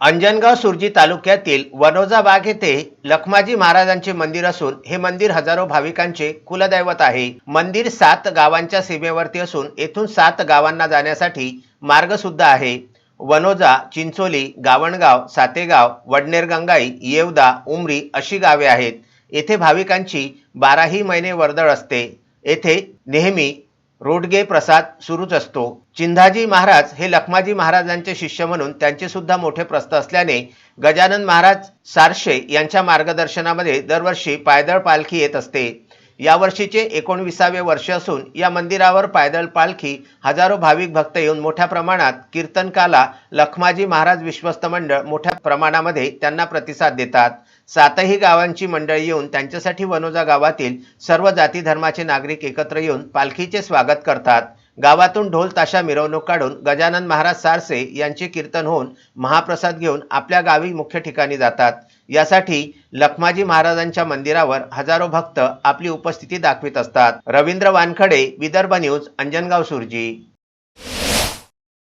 अंजनगाव सुरजी तालुक्यातील वनोजा बाग येथे लखमाजी महाराजांचे मंदिर असून हे मंदिर हजारो भाविकांचे कुलदैवत आहे. मंदिर सात गावांच्या सीमेवरती असून येथून सात गावांना जाण्यासाठी मार्ग सुद्धा आहे. वनोजा चिंचोली गावणगाव सातेगाव वडनेरगंगाई येवदा उमरी अशी गावे आहेत. येथे भाविकांची बाराही महिने वर्दळ असते. येथे नेहमी रोडगे प्रसाद सुरूच असतो. चिंधाजी महाराज हे लखमाजी महाराजांचे शिष्य म्हणून त्यांचे सुद्धा मोठे प्रस्थ असल्याने गजानन महाराज सारशे यांच्या मार्गदर्शनामध्ये दरवर्षी पायदळ पालखी येत असते. यावर्षीचे एकोणविसावे वर्ष असून या मंदिरावर पायदळ पालखी हजारो भाविक भक्त येऊन मोठ्या प्रमाणात कीर्तनकाला लखमाजी महाराज विश्वस्त मंडळ मोठ्या प्रमाणामध्ये त्यांना प्रतिसाद देतात. सातही गावांची मंडळी येऊन त्यांच्यासाठी वनोजा गावातील सर्व जाती धर्माचे नागरिक एकत्र येऊन पालखीचे स्वागत करतात. गावातून ढोल ताशा मिरवणूक काढून गजानन महाराज सारसे यांचे कीर्तन होऊन महाप्रसाद घेऊन आपल्या गावी मुख्य ठिकाणी जातात. यासाठी लखमाजी महाराजांच्या मंदिरावर हजारो भक्त आपली उपस्थिती दाखवित असतात. रवींद्र वानखडे विदर्भ न्यूज अंजनगाव सुरजी.